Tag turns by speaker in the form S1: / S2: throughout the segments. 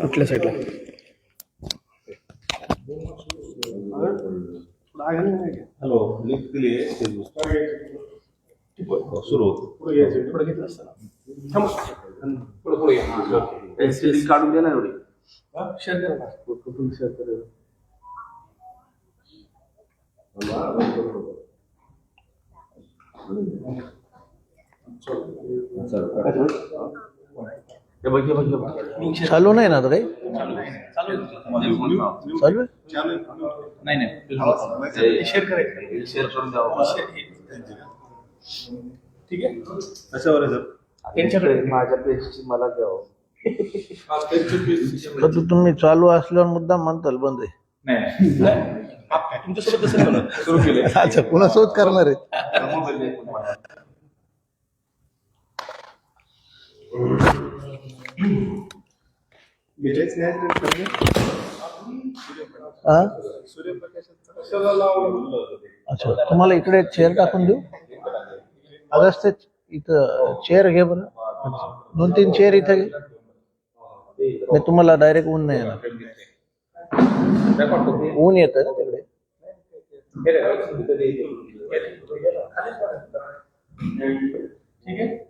S1: कुठल्या साईडला.
S2: हॅलो दिली आहे फेसबुक सुरू होतं.
S3: एलसीडी काढून दे ना एवढी. हे? बघ हे बघ हे बघ
S1: चालू नाही ना आता काही? चालू?
S3: नाही नाही. शेअर करायचं. शेअर करून द्यावं.
S4: ठीक आहे.
S2: कशावर आहे सर
S3: त्यांच्याकडे. माझ्या पेजची मला द्यावं.
S1: तुम्ही चालू असल्यावर मुद्दा म्हणताल बंद आहे.
S4: नाही. तुमच्यासोबत सुरू केले
S1: अच्छा पुन्हा शोध करणार आहे.
S2: नाही
S1: हा? अच्छा तुम्हाला इकडे चेअर टाकून देऊ? अगस्त इथं चेअर घे बरं. दोन तीन चेअर इथं घे. मी तुम्हाला डायरेक्ट ऊन नाही येणार. ऊन येतं ना तिकडे.
S4: ठीक आहे.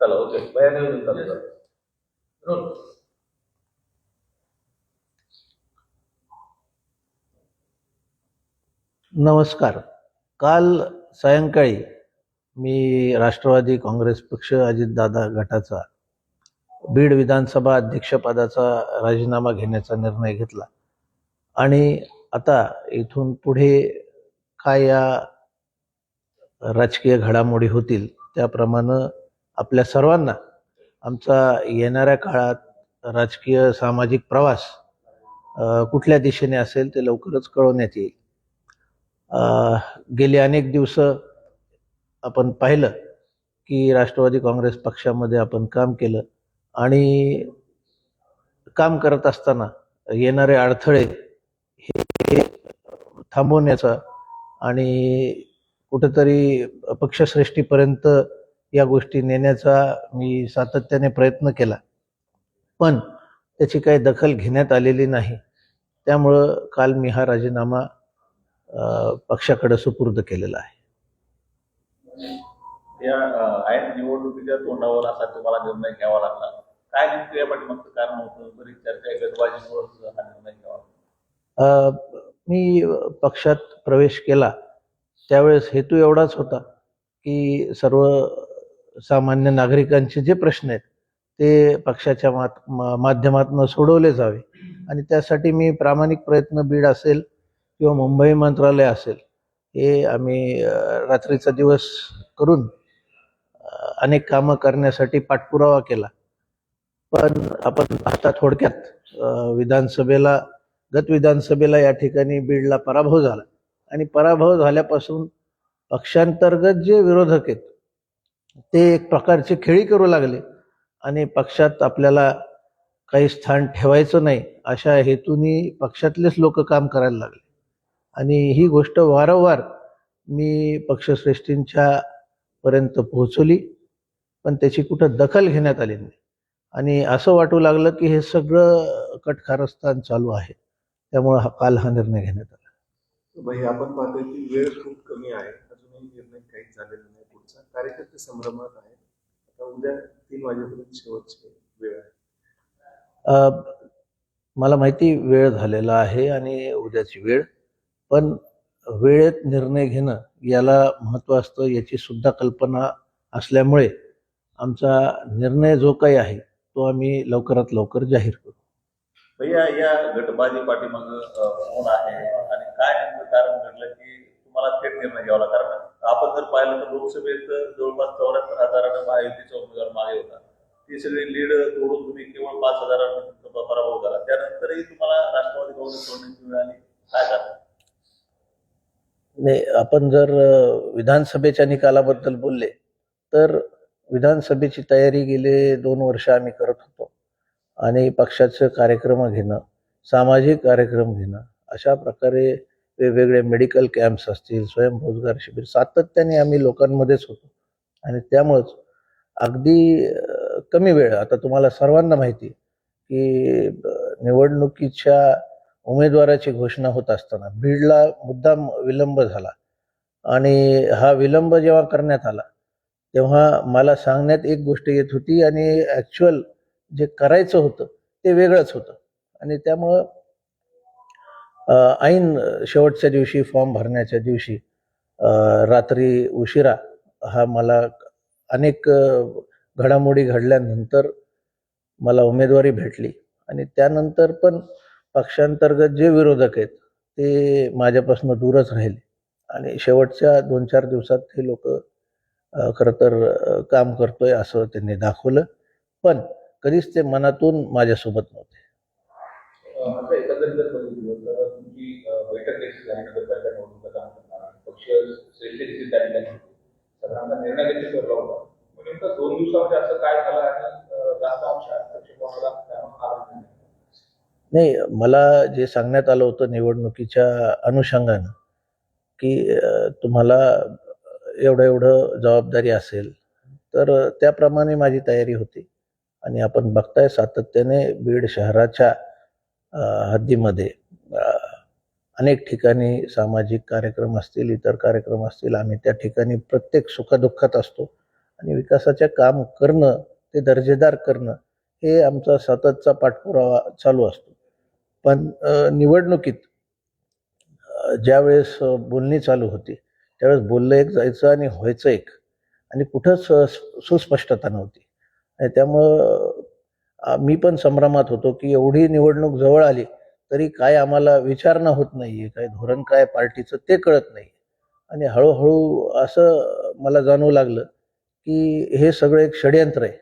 S3: चला ओके. बाया नियोजन चालू झालं.
S1: नमस्कार. काल सायंकाळी मी राष्ट्रवादी काँग्रेस पक्ष अजितदादा गटाचा बीड विधानसभा अध्यक्षपदाचा राजीनामा घेण्याचा निर्णय घेतला. आणि आता इथून पुढे काय या राजकीय घडामोडी होतील त्याप्रमाणे आपल्या सर्वांना आमचा येणाऱ्या काळात राजकीय सामाजिक प्रवास कुठल्या दिशेने असेल ते लवकरच कळवण्यात येईल. गेली अनेक दिवस आपण पाहिलं की राष्ट्रवादी काँग्रेस पक्षामध्ये आपण काम केलं आणि काम करत असताना येणारे अडथळे हे हे थांबवण्याचा आणि कुठंतरी पक्षश्रेष्ठीपर्यंत या गोष्टी नेण्याचा मी सातत्याने प्रयत्न केला. पण त्याची काही दखल घेण्यात आलेली नाही. त्यामुळं काल मी हा राजीनामा पक्षाकडे सुपूर्द केलेला आहे.
S2: निवडणुकीच्या तोंडावर असा तुम्हाला निर्णय घ्यावा लागला. काय नेमकं या पाठीमागचं कारण होतं? बरीच चर्चा गटबाजीमुळे हा निर्णय घ्यावा
S1: मी पक्षात प्रवेश केला. त्यावेळेस हेतू एवढाच होता की सर्व सामान्य नागरिकांचे जे प्रश्न आहेत ते पक्षाच्या मात मा- माध्यमातून सोडवले जावे. आणि त्यासाठी मी प्रामाणिक प्रयत्न बीड असेल किंवा मुंबई मंत्रालय असेल हे आम्ही रात्रीचा दिवस करून अनेक कामं करण्यासाठी पाठपुरावा केला. पण आपण आता थोडक्यात विधानसभेला गत विधानसभेला या ठिकाणी बीडला पराभव झाला. आणि पराभव झाल्यापासून पक्षांतर्गत जे विरोधक आहेत ते एक प्रकारचे खेळी करू लागले. आणि पक्षात आपल्याला काही स्थान ठेवायचं नाही अशा हेतूनी पक्षातलेच लोक काम करायला लागले. आणि ही गोष्ट वारंवार मी पक्षश्रेष्ठींच्या पर्यंत पोहोचवली पण त्याची कुठं दखल घेण्यात आली नाही. आणि असं वाटू लागलं की हे सगळं कटकारस्थान चालू आहे. त्यामुळं हा काल हा निर्णय घेण्यात आला.
S5: आपण पाहतोय की वेळ खूप कमी आहे. अजूनही निर्णय काहीच झालेला नाही पुढचा. कार्यकर्ते संभ्रमात आहे आता उद्या तीन वाजेपर्यंत शेवटची वेळ आहे.
S1: मला माहिती वेळ झालेला आहे आणि उद्याची वेळ पण वेळेत निर्णय घेणं याला महत्त्व असतं याची सुद्धा कल्पना असल्यामुळे आमचा निर्णय जो काही आहे तो आम्ही लवकरात लवकर जाहीर करू.
S2: भैया या गटबाजी पाठीमाग कोण आहे? आणि काय नेमकं कारण घडलं की तुम्हाला थेट निर्णय घ्यावा लागला कारण आपण जर पाहिलं तर लोकसभेत जवळपास चौऱ्याहत्तर हजारानं महायुतीचा उमेदवार मागे होता. ती सगळी लीड तोडून तुम्ही केवळ पाच हजारांनी तुमचा पराभव झाला त्यानंतरही तुम्हाला राष्ट्रवादी काँग्रेस सोडण्याची वेळ आली. काय कारण?
S1: नाही आपण जर विधानसभेच्या निकालाबद्दल बोलले तर विधानसभेची तयारी गेले दोन वर्ष आम्ही करत होतो. आणि पक्षाचं कार्यक्रम घेणं सामाजिक कार्यक्रम घेणं अशा प्रकारे वेगवेगळे मेडिकल कॅम्प्स असतील स्वयंरोजगार शिबिर सातत्याने आम्ही लोकांमध्येच होतो. आणि त्यामुळंच अगदी कमी वेळ आता तुम्हाला सर्वांना माहिती आहे की निवडणुकीच्या उमेदवाराची घोषणा होत असताना भीडला मुद्दाम विलंब झाला. आणि हा विलंब जेव्हा करण्यात आला तेव्हा मला सांगण्यात एक गोष्ट येत होती आणि ॲक्च्युअल जे करायचं होतं ते वेगळंच होतं. आणि त्यामुळं ऐन शेवटच्या दिवशी फॉर्म भरण्याच्या दिवशी रात्री उशिरा हा मला अनेक घडामोडी घडल्यानंतर मला उमेदवारी भेटली. आणि त्यानंतर पण पक्षांतर्गत जे विरोधक आहेत ते माझ्यापासून दूरच राहिले. आणि शेवटच्या दोन चार दिवसात हे लोक खरं तर काम करतोय असं त्यांनी दाखवलं. पण कधीच ते मनातून माझ्यासोबत नव्हते.
S3: म्हणजे बैठक देखील नगरपालिका निवडणुका काम करणार पक्ष श्रेष्ठ देखील त्या ठिकाणी होते. निर्णय देखील ठरला होता मग नेमकं दोन दिवसामध्ये असं काय झालं आणि जास्त अंश अध्यक्ष कोणाला नाही.
S1: मला जे सांगण्यात आलं होतं निवडणुकीच्या अनुषंगानं की तुम्हाला एवढं एवढं जबाबदारी असेल तर त्याप्रमाणे माझी तयारी होती आणि आपण बघताय सातत्याने बीड शहराच्या हद्दीमध्ये अनेक ठिकाणी सामाजिक कार्यक्रम असतील इतर कार्यक्रम असतील आम्ही त्या ठिकाणी प्रत्येक सुखदुःखात असतो. आणि विकासाचे काम करणं ते दर्जेदार करणं हे आमचा सततचा पाठपुरावा चालू असतो. पण निवडणुकीत ज्यावेळेस बोलणी चालू होती त्यावेळेस बोललं एक जायचं आणि व्हायचं एक. आणि कुठंच सुस्पष्टता नव्हती. आणि त्यामुळं मी पण संभ्रमात होतो की एवढी निवडणूक जवळ आली तरी काय आम्हाला विचारणा होत नाहीये काय धोरण काय पार्टीचं ते कळत नाही आणि हळूहळू असं मला जाणवू लागलं की हे सगळं एक षडयंत्र आहे.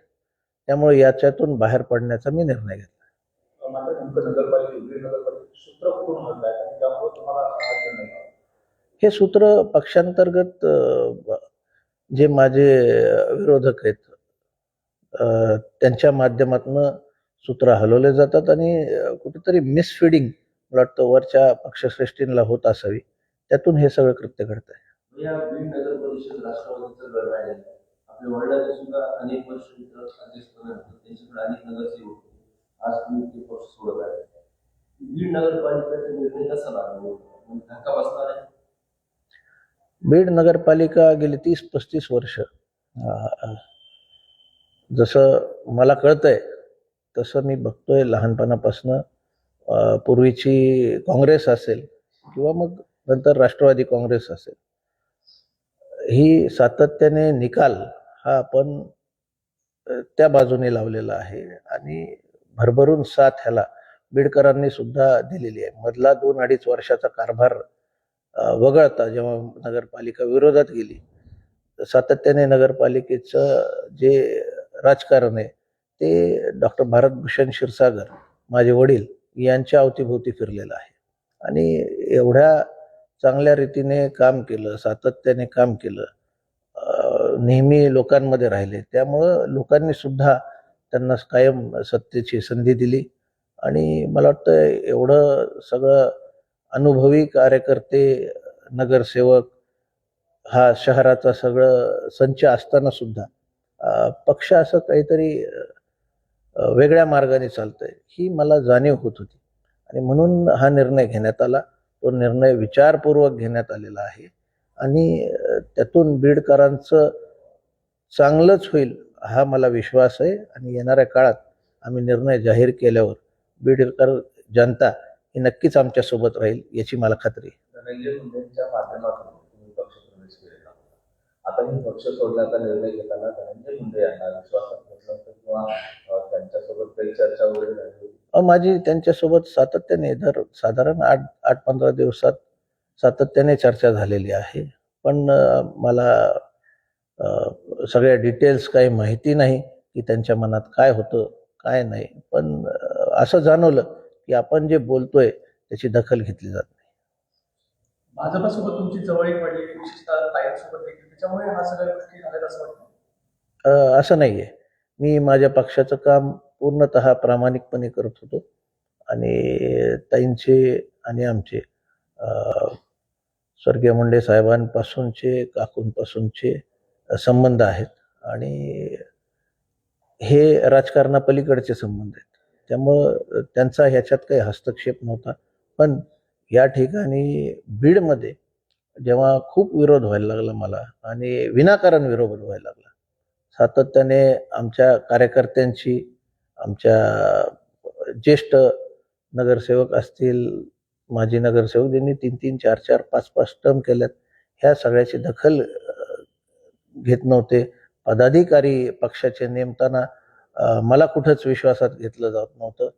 S1: त्यामुळे याच्यातून बाहेर पडण्याचा मी निर्णय घेतला.
S3: आहे हा
S1: सूत्र पक्षांतर्गत जे माझे विरोधक आहेत त्यांच्या माध्यमातून सूत्र हलवले जातात आणि कुठेतरी मिसफिडिंग मला वाटतं वरच्या पक्षश्रेष्ठींना होत असावी. त्यातून हे सगळं कृत्य घडत आहे.
S6: बीड
S1: नगरपालिका गेली तीस पस्तीस वर्ष. जसं मला कळतंय तसं मी बघतोय लहानपणापासनं. पूर्वीची काँग्रेस असेल किंवा मग नंतर राष्ट्रवादी काँग्रेस असेल. ही सातत्याने निकाल हा आपण त्या बाजूने लावलेला आहे आणि भरभरून साथ ह्याला बीडकरांनी सुद्धा दिलेली आहे. मधला दोन अडीच वर्षाचा कारभार वगळता जेव्हा नगरपालिका विरोधात गेली सातत्याने नगरपालिकेचं जे राजकारण आहे ते डॉक्टर भारतभूषण क्षीरसागर माझे वडील यांच्या अवतीभोवती फिरलेलं आहे. आणि एवढ्या चांगल्या रीतीने काम केलं सातत्याने काम केलं नेहमी लोकांमध्ये राहिले. त्यामुळं लोकांनी सुद्धा त्यांना कायम सत्तेची संधी दिली. आणि मला वाटतं एवढं सगळं अनुभवी कार्यकर्ते नगरसेवक हा शहराचा सगळं संच असताना सुद्धा पक्ष असं काहीतरी वेगळ्या मार्गाने चालतंय ही मला जाणीव होत होती. आणि म्हणून हा निर्णय घेण्यात आला. तो निर्णय विचारपूर्वक घेण्यात आलेला आहे. आणि त्यातून बीडकरांचं चांगलंच होईल हा मला विश्वास आहे. आणि येणाऱ्या काळात आम्ही निर्णय जाहीर केल्यावर बीडकर जनता ही नक्कीच आमच्यासोबत राहील याची मला खात्री आहे.
S6: आता मी पक्ष सोडण्याचा निर्णय घेताना धनंजय मुंडे यांना विश्वासात घेतलं होतं किंवा त्यांच्यासोबत काही चर्चा वगैरे झाली होती?
S1: माझी त्यांच्यासोबत सातत्याने दर साधारण आठ आठ पंधरा दिवसात सातत्याने चर्चा झालेली आहे. पण मला सगळ्या डिटेल्स काही माहिती नाही की त्यांच्या मनात काय होतं काय नाही. पण असं जाणवलं की आपण जे बोलतोय त्याची दखल घेतली जात नाही.
S7: भाजपासोबत तुमची जवळीक वाढली विशेषतः ताईंसोबत देखील त्याच्यामुळे हा सगळ्या गोष्टी झाल्यात असं वाटतं.
S1: अ, असं नाही आहे मी माझ्या पक्षाचं काम पूर्णतः प्रामाणिकपणे करत होतो. आणि ताईंचे आणि आमचे अ, स्वर्गीय मुंडे साहेबांपासूनचे काकूंपासूनचे संबंध आहेत. आणि हे राजकारणापलीकडचे संबंध आहेत. त्यामुळं त्यांचा ह्याच्यात काही हस्तक्षेप नव्हता. पण या ठिकाणी बीडमध्ये जेव्हा खूप विरोध व्हायला लागला मला आणि विनाकारण विरोध व्हायला लागला. सातत्याने आमच्या कार्यकर्त्यांशी आमच्या ज्येष्ठ नगरसेवक असतील माजी नगरसेवक ज्यांनी तीन तीन चार चार पाच पाच टर्म केल्यात ह्या सगळ्याची दखल घेत नव्हते. पदाधिकारी पक्षाचे नेमताना मला कुठंच विश्वासात घेतलं जात नव्हतं.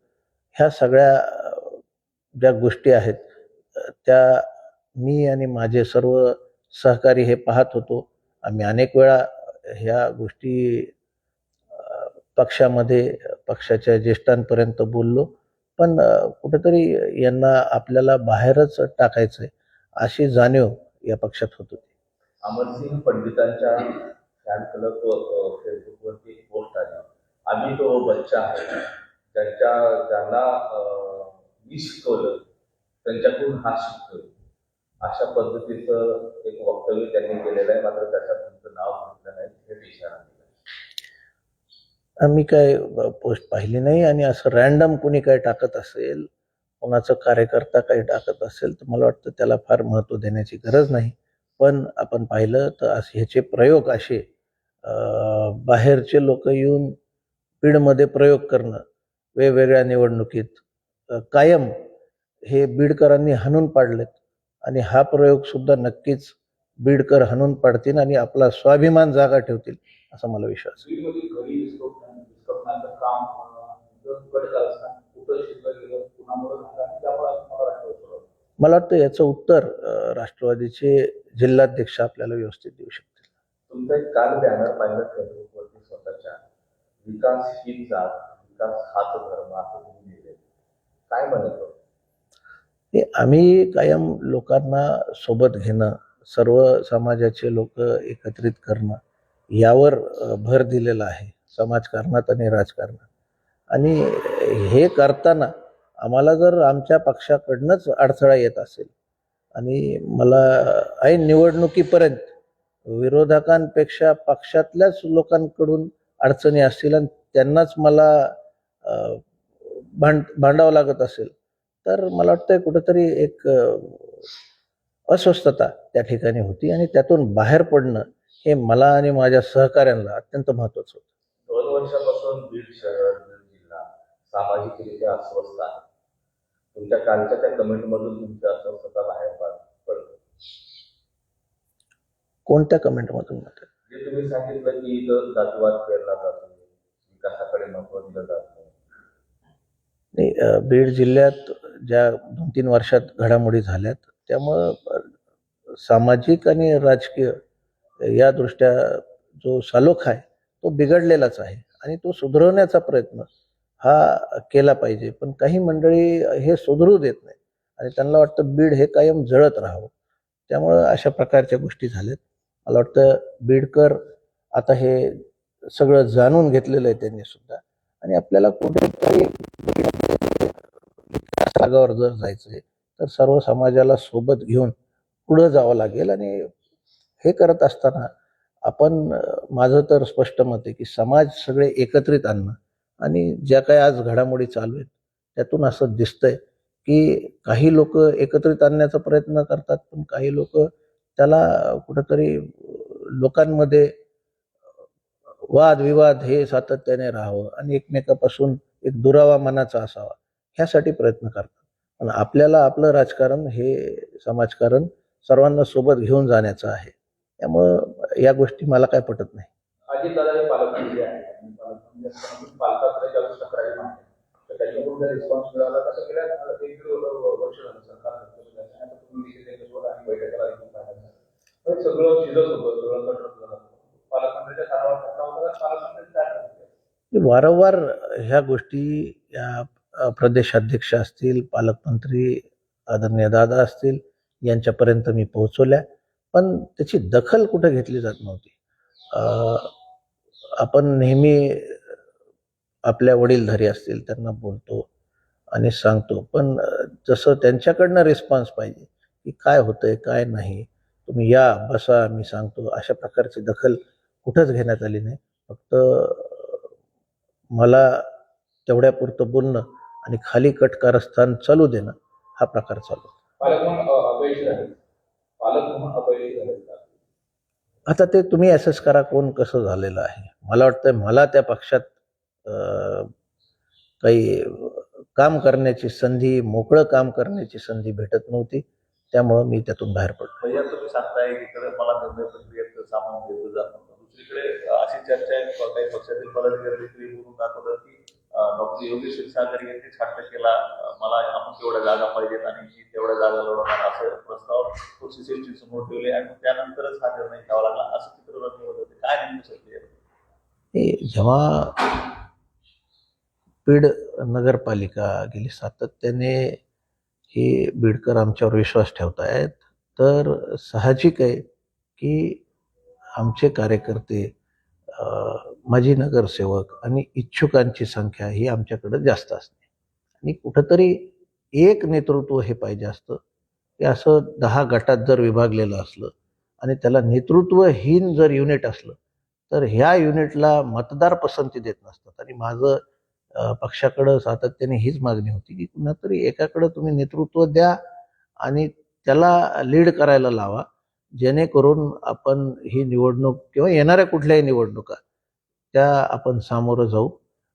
S1: ह्या सगळ्या ज्या गोष्टी आहेत त्या मी आणि माझे सर्व सहकारी हे पाहत होतो. आम्ही अनेक वेळा ह्या गोष्टी पक्षामध्ये पक्षाच्या ज्येष्ठांपर्यंत बोललो. पण कुठेतरी यांना आपल्याला बाहेरच टाकायचं आहे अशी जाणीव या पक्षात होत होती.
S3: अमरसिंग पंडितांच्या फॅन क्लब फेसबुकवरती पोस्ट आली. आम्ही तो बच्चा आहे. ज्यांच्या ज्यांना मी शिकवलं त्यांच्याकडून हा शिकतोय. अशा पद्धतीचं एक वक्तव्य त्यांनी केलेलं आहे मात्र त्याच्यात तुमचं नाव घेतलं नाही हे इशारा दिला
S1: आम्ही काय पोस्ट पाहिली नाही आणि असं रॅन्डम कुणी काय टाकत असेल कोणाचं कार्यकर्ता काही टाकत असेल तर मला वाटतं त्याला फार महत्त्व देण्याची गरज नाही. पण आपण पाहिलं तर असे ह्याचे प्रयोग असे अं, बाहेरचे लोक येऊन बीडमध्ये प्रयोग करणं वेगवेगळ्या निवडणुकीत कायम हे बीडकरांनी हाणून पाडलेत. आणि हा प्रयोग सुद्धा नक्कीच बीडकर हाणून पाडतील आणि आपला स्वाभिमान जागा ठेवतील असा मला विश्वास. मला वाटतं याचं उत्तर राष्ट्रवादीचे जिल्हाध्यक्ष आपल्याला व्यवस्थित देऊ शकतील.
S3: तुमचा एक काल बॅनर पाहिलं फेसबुकवरती स्वतःच्या? विकास हीच जात विकास हाच धर्म असं तुम्ही लिहिले काय म्हणत
S1: की आम्ही कायम लोकांना सोबत घेणं सर्व समाजाचे लोक एकत्रित करणं यावर भर दिलेला आहे समाजकारणात आणि राजकारणात. आणि हे करताना आम्हाला जर आमच्या पक्षाकडनंच अडथळा येत असेल आणि मला ऐन निवडणुकीपर्यंत विरोधकांपेक्षा पक्षातल्याच लोकांकडून अडचणी असतील आणि त्यांनाच मला भांड भांडावं लागत असेल तर मला वाटतं कुठंतरी एक अस्वस्थता त्या ठिकाणी होती आणि त्यातून बाहेर पडणं हे मला आणि माझ्या सहकाऱ्यांना अत्यंत महत्वाचं होतं.
S3: दोन वर्षापासून बीड शहर जिल्हा सामाजिकरित्या अस्वस्थ आहे. तुमच्या कालच्या त्या कमेंटमधून तुमची अस्वस्थता बाहेर पड- पडते
S1: कोणत्या कमेंटमधून म्हणतात?
S3: जे तुम्ही सांगितलं की जातीवाद पेरला जातो विकासाकडे महत्त्व दिलं जात. नाही
S1: बीड जिल्ह्यात ज्या दोन तीन वर्षात घडामोडी झाल्यात त्यामुळं सामाजिक आणि राजकीय या दृष्ट्या जो सालोख आहे तो बिघडलेलाच आहे आणि तो सुधारवण्याचा प्रयत्न हा केला पाहिजे. पण काही मंडळी हे सुधरू देत नाही आणि त्यांना वाटतं बीड हे कायम जळत राहावं. त्यामुळं अशा प्रकारच्या गोष्टी झाल्यात. मला वाटतं बीडकर आता हे सगळं जाणून घेतलेलं आहे त्यांनी सुद्धा. आणि आपल्याला कुठेतरी जागावर जर जायचंय तर सर्व समाजाला सोबत घेऊन पुढं जावं लागेल. आणि हे करत असताना आपण माझं तर स्पष्ट मत आहे की समाज सगळे एकत्रित आणणं आणि ज्या काही आज घडामोडी चालू आहेत त्यातून असं दिसतंय की काही लोक एकत्रित आणण्याचा प्रयत्न करतात पण काही लोक त्याला कुठंतरी लोकांमध्ये वाद विवाद हे सातत्याने राहावं आणि एकमेकापासून एक दुरावा मनाचा असावा. ह्यासाठी प्रयत्न करतात. पण आपल्याला आपलं राजकारण हे समाजकारण सर्वांना सोबत घेऊन जाण्याचं आहे. त्यामुळं या गोष्टी मला काय पटत नाही. वारंवार ह्या गोष्टी या प्रदेशाध्यक्ष असतील पालकमंत्री आदरणीय दादा असतील यांच्यापर्यंत मी पोहोचवल्या. पण त्याची दखल कुठे घेतली जात नव्हती. आपण नेहमी आपल्या वडीलधारी असतील त्यांना बोलतो आणि सांगतो. पण जसं त्यांच्याकडनं रिस्पॉन्स पाहिजे की काय होतंय काय नाही तुम्ही या बसा मी सांगतो अशा प्रकारची दखल कुठंच घेण्यात आली नाही. फक्त मला तेवढ्यापुरतं बोलणं आणि खाली कट कारस्थान चालू देणं हा प्रकार चालू आता ते तुम्ही असेस करा कोण कसं झालेलं आहे. मला वाटतं मला त्या पक्षात काही काम करण्याची संधी मोकळं काम करण्याची संधी भेटत नव्हती. त्यामुळं मी त्यातून बाहेर पडलो.
S2: भैया तुम्ही सांगताय एकीकडे मला निर्णय घेतलं जात दुसरीकडे अशी चर्चा आहे पक्षातील पदाधिकारी दाखवतात की डॉक्टर योगेश क्षीरसागर यांनी हट्ट केला. मला आपण तेवढ्या जागा पाहिजेत आणि मी तेवढ्या जागा लढवणार असं प्रस्ताव पक्षश्रेष्ठी समोर ठेवले आणि त्यानंतरच हा निर्णय घ्यावा लागला. असं चित्र होत होते. काय नेमकं सत्य
S1: जेव्हा बीड नगरपालिका गेली सातत्याने हे बीडकर आमच्यावर विश्वास ठेवतायत. तर साहजिक आहे की आमचे कार्यकर्ते माजी नगरसेवक आणि इच्छुकांची संख्या ही आमच्याकडं जास्त असते. आणि कुठंतरी एक नेतृत्व हे पाहिजे असतं की असं दहा गटात जर विभागलेलं असलं आणि त्याला नेतृत्वहीन जर युनिट असलं तर ह्या युनिटला मतदार पसंती देत नसतात. आणि माझं पक्षाकडं सातत्याने हीच मागणी होती की कुणातरी एकाकडं तुम्ही नेतृत्व द्या आणि त्याला लीड करायला लावा. जेणेकरून आपण ही निवडणूक किंवा येणाऱ्या कुठल्याही निवडणुका त्या आपण सामोरं जाऊ.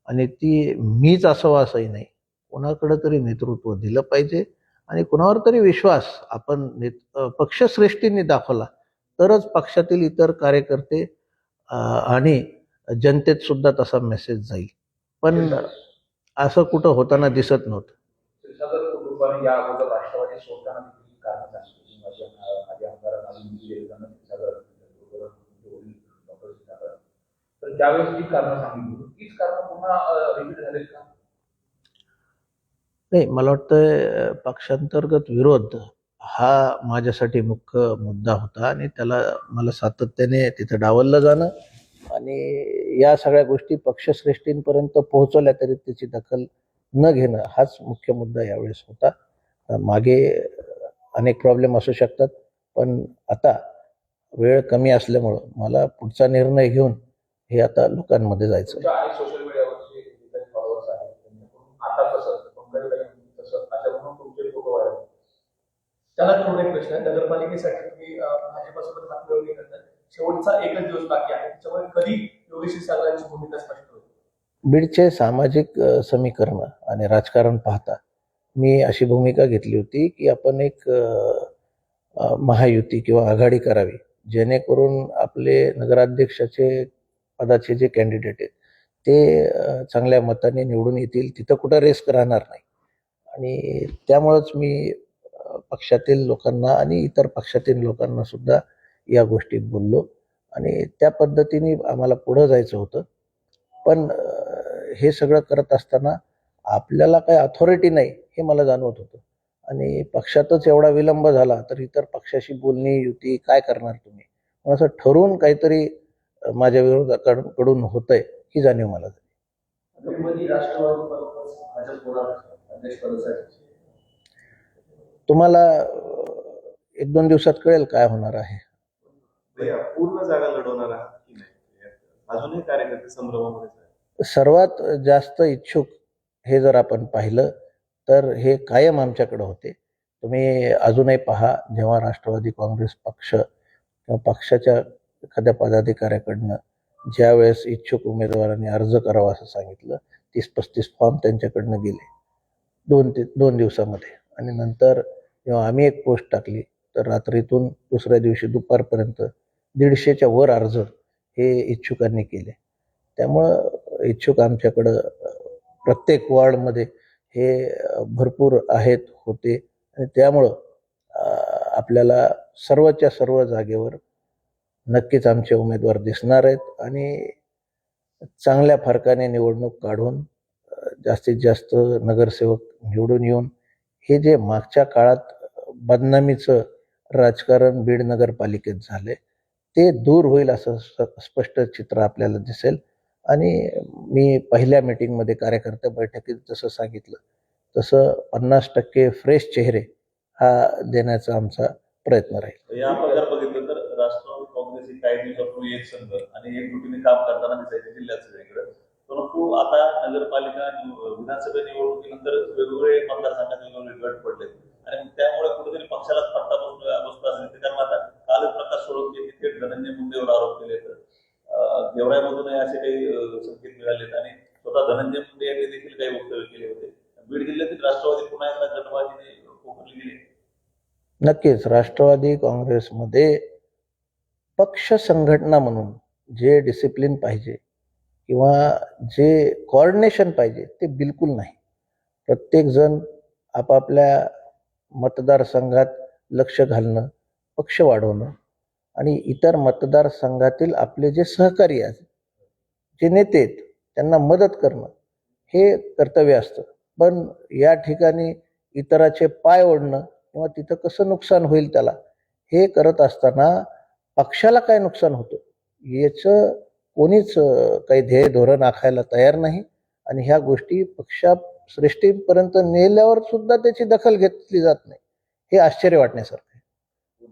S1: आणि ती मीच असावं असंही नाही. कोणाकडं तरी नेतृत्व दिलं पाहिजे आणि कुणावर तरी विश्वास आपण नेत पक्षश्रेष्ठींनी दाखवला तरच पक्षातील इतर कार्यकर्ते आणि जनतेत सुद्धा तसा मेसेज जाईल. पण असं कुठं होताना दिसत नव्हतं.
S3: तर त्यावेळेस जी सांगितली तीच पुन्हा रिपीट का
S1: नाही मला वाटतं पक्षांतर्गत विरोध हा माझ्यासाठी मुख्य मुद्दा होता आणि त्याला मला सातत्याने तिथं डावललं जाणं आणि या सगळ्या गोष्टी पक्षश्रेष्ठींपर्यंत पोहोचवल्या तरी त्याची दखल न घेणं हाच मुख्य मुद्दा यावेळेस होता. मागे अनेक प्रॉब्लेम असू शकतात. पण आता वेळ कमी असल्यामुळं मला पुढचा निर्णय घेऊन हे आता लोकांमध्ये जायचं आहे.
S7: त्याला करून एक प्रश्न आहे नगरपालिकेसाठी तुम्ही भाजपसोबत हातमिळवणी करतात शेवटचा एकच दिवस बाकी आहे त्याच्यामुळे कधी योगेश क्षीरसागरांची भूमिका स्पष्ट होईल?
S1: बीडचे सामाजिक समीकरण आणि राजकारण पाहता मी अशी भूमिका घेतली होती की आपण एक महायुती किंवा आघाडी करावी जेणेकरून आपले नगराध्यक्षाचे पदाचे जे कॅन्डिडेट आहेत ते चांगल्या मताने निवडून येतील. तिथं कुठं रिस्क राहणार नाही. आणि त्यामुळंच मी पक्षातील लोकांना आणि इतर पक्षातील लोकांना सुद्धा या गोष्टीत बोललो. आणि त्या पद्धतीने आम्हाला पुढं जायचं होतं. पण हे सगळं करत असताना आपल्याला काय अथॉरिटी नाही हे मला जाणवत होतं. आणि पक्षातच एवढा विलंब झाला तर इतर पक्षाशी बोलणी युती काय करणार तुम्ही? असं ठरवून काहीतरी माझ्या विरोधाकडून कडून होतंय ही जाणीव मला तुम्हाला एक दोन दिवसात कळेल काय होणार आहे.
S5: पूर्ण जागा लढवणार आहात की नाही? अजूनही कार्यकर्ते.
S1: सर्वात जास्त इच्छुक हे जर आपण पाहिलं तर हे कायम आमच्याकडे होते. तुम्ही अजूनही पहा जेव्हा राष्ट्रवादी काँग्रेस पक्ष किंवा पक्षाच्या एखाद्या पदाधिकाऱ्याकडनं ज्यावेळेस इच्छुक उमेदवारांनी अर्ज करावा असं सांगितलं तीस पस्तीस फॉर्म त्यांच्याकडनं गेले. दोन ते दोन दिवसामध्ये. आणि नंतर जेव्हा आम्ही एक पोस्ट टाकली तर रात्रीतून दुसऱ्या दिवशी दुपारपर्यंत दीडशेच्या वर अर्ज हे इच्छुकांनी केले. त्यामुळं इच्छुक आमच्याकडं प्रत्येक वॉर्डमध्ये हे भरपूर आहेत होते. आणि त्यामुळं आपल्याला सर्वच्या सर्व जागेवर नक्कीच आमचे उमेदवार दिसणार आहेत आणि चांगल्या फरकाने निवडणूक काढून जास्तीत जास्त नगरसेवक निवडून येऊन हे जे मागच्या काळात बदनामीचं राजकारण बीड नगरपालिकेत झाले ते दूर होईल असं स्पष्ट चित्र आपल्याला दिसेल. आणि मी पहिल्या मीटिंगमध्ये कार्यकर्ते बैठकीत जसं सांगितलं तसं पन्नास टक्के फ्रेश चेहरे हा देण्याचा आमचा प्रयत्न राहील.
S2: या प्रकार बघितलं तर राष्ट्रवादी काँग्रेस ही काही दिवसापूर्वी एक संघ आणि एकजुटीने काम करताना दिसायचे जिल्ह्याचं वेगळं परंतु आता नगरपालिका विधानसभा निवडणुकीनंतर वेगवेगळे मतदारसंघात वेगवेगळे गट पडले आणि त्यामुळे कुठेतरी पक्षालाच फटका बसतो बसतो असेल दिसतं. कारण आता काल प्रकाश सोडवते की थेट धनंजय मुंडेवर आरोप केले तर गेवराईमधूनही असे काही संकेत मिळालेत आणि स्वतः धनंजय मुंडे यांनी देखील काही वक्तव्य केले होते. बीड जिल्ह्यातील राष्ट्रवादी पुन्हा एकदा जनवादीने पोखरली गेली.
S1: नक्कीच राष्ट्रवादी काँग्रेसमध्ये पक्ष संघटना म्हणून जे डिसिप्लिन पाहिजे किंवा जे कॉर्डिनेशन पाहिजे ते बिलकुल नाही. प्रत्येकजण आपापल्या मतदारसंघात लक्ष घालणं पक्ष वाढवणं आणि इतर मतदारसंघातील आपले जे सहकारी आहेत जे नेते आहेत त्यांना मदत करणं हे कर्तव्य असतं. पण या ठिकाणी इतराचे पाय ओढणं किंवा तिथं कसं नुकसान होईल त्याला हे करत असताना पक्षाला काय नुकसान होतं? याचं कोणीच काही ध्येय धोरण आखायला तयार नाही आणि ह्या गोष्टी पक्षाश्रेष्ठीपर्यंत नेल्यावर सुद्धा त्याची दखल घेतली जात नाही. हे आश्चर्य वाटण्यासारखं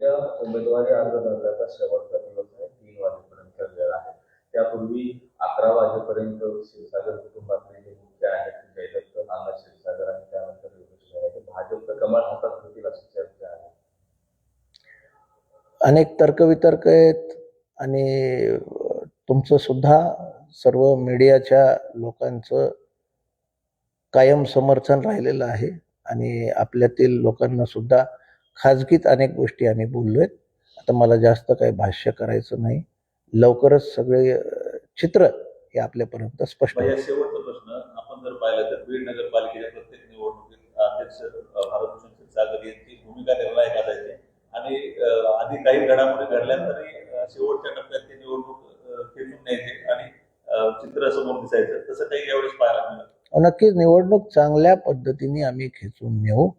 S3: उद्या उमेदवारी अर्ज भरण्याचा शेवटचा दिवस आहे तीन वाजेपर्यंत ठरलेला आहे. त्यापूर्वी अकरा वाजेपर्यंत क्षीरसागर कुटुंबातले जे मुख्य आहेत जयदत्त नाना क्षीरसागर आणि त्यानंतर योगेश भाजपचं कमळ हातात घेतील अशी चर्चा आहे.
S1: अनेक तर्कवितर्क आहेत आणि तुमचं सुद्धा सर्व मीडियाच्या लोकांचं कायम समर्थन राहिलेलं आहे आणि आपल्यातील लोकांना सुद्धा खाजगीत अनेक गोष्टी आम्ही बोललोय आता मला जास्त काही भाष्य करायचं नाही. लवकरच सगळे चित्र हे आपल्यापर्यंत स्पष्ट
S2: शेवटचा प्रश्न आपण जर पाहिलं तर बीड नगरपालिकेच्या प्रत्येक निवडणुकीत अध्यक्ष अ, भारतभूषण क्षीरसागर यांची भूमिका निर्णायक असायची. आणि आधी काही घडामोडी घडल्यानंतरही अ, शेवटच्या टप्प्यात ती निवडणूक अ, खेचून न्यायचे आणि चित्र समोर दिसायचं. तसं काही यावेळेस पाहायला मिळालं.
S1: नक्कीच. निवडणूक चांगल्या पद्धतीने आम्ही खेचून नेऊ.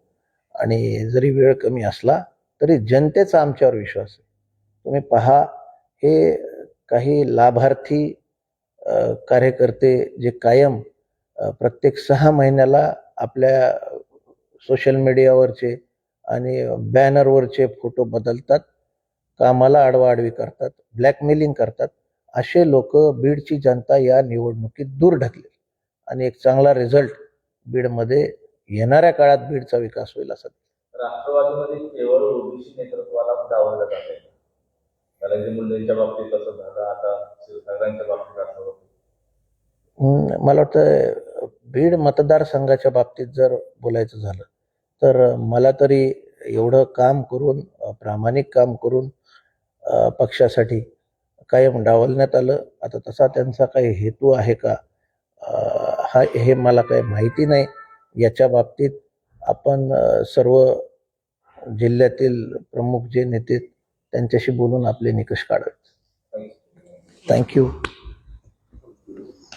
S1: आणि जरी वेळ कमी असला तरी जनतेचा आमच्यावर विश्वास आहे. तुम्ही पहा हे काही लाभार्थी कार्यकर्ते जे कायम प्रत्येक सहा महिन्याला आपल्या सोशल मीडियावरचे आणि बॅनरवरचे फोटो बदलतात कामाला आडवाआडवी करतात ब्लॅकमेलिंग करतात असे लोक बीडची जनता या निवडणुकीत दूर ढकलेल आणि एक चांगला रिझल्ट बीडमध्ये येणाऱ्या काळात बीडचा विकास होईल असं.
S3: राष्ट्रवादीमध्ये केवळ ओबीसी नेतृत्वाला डावललं जात आहे. धनंजय मुंडेंच्या बाबतीत असं झालं आता बाबतीत असं
S1: मला वाटतं बीड मतदारसंघाच्या बाबतीत जर बोलायचं झालं तर मला तरी एवढं काम करून प्रामाणिक काम करून पक्षासाठी कायम डावलण्यात आलं. आता तसा त्यांचा काही हेतू आहे का? हा हे मला काही माहिती नाही. याच्या बाबतीत आपण सर्व जिल्ह्यातील प्रमुख जे नेते त्यांच्याशी बोलून आपले निकष
S3: थँक्यू.
S1: थँक्यू.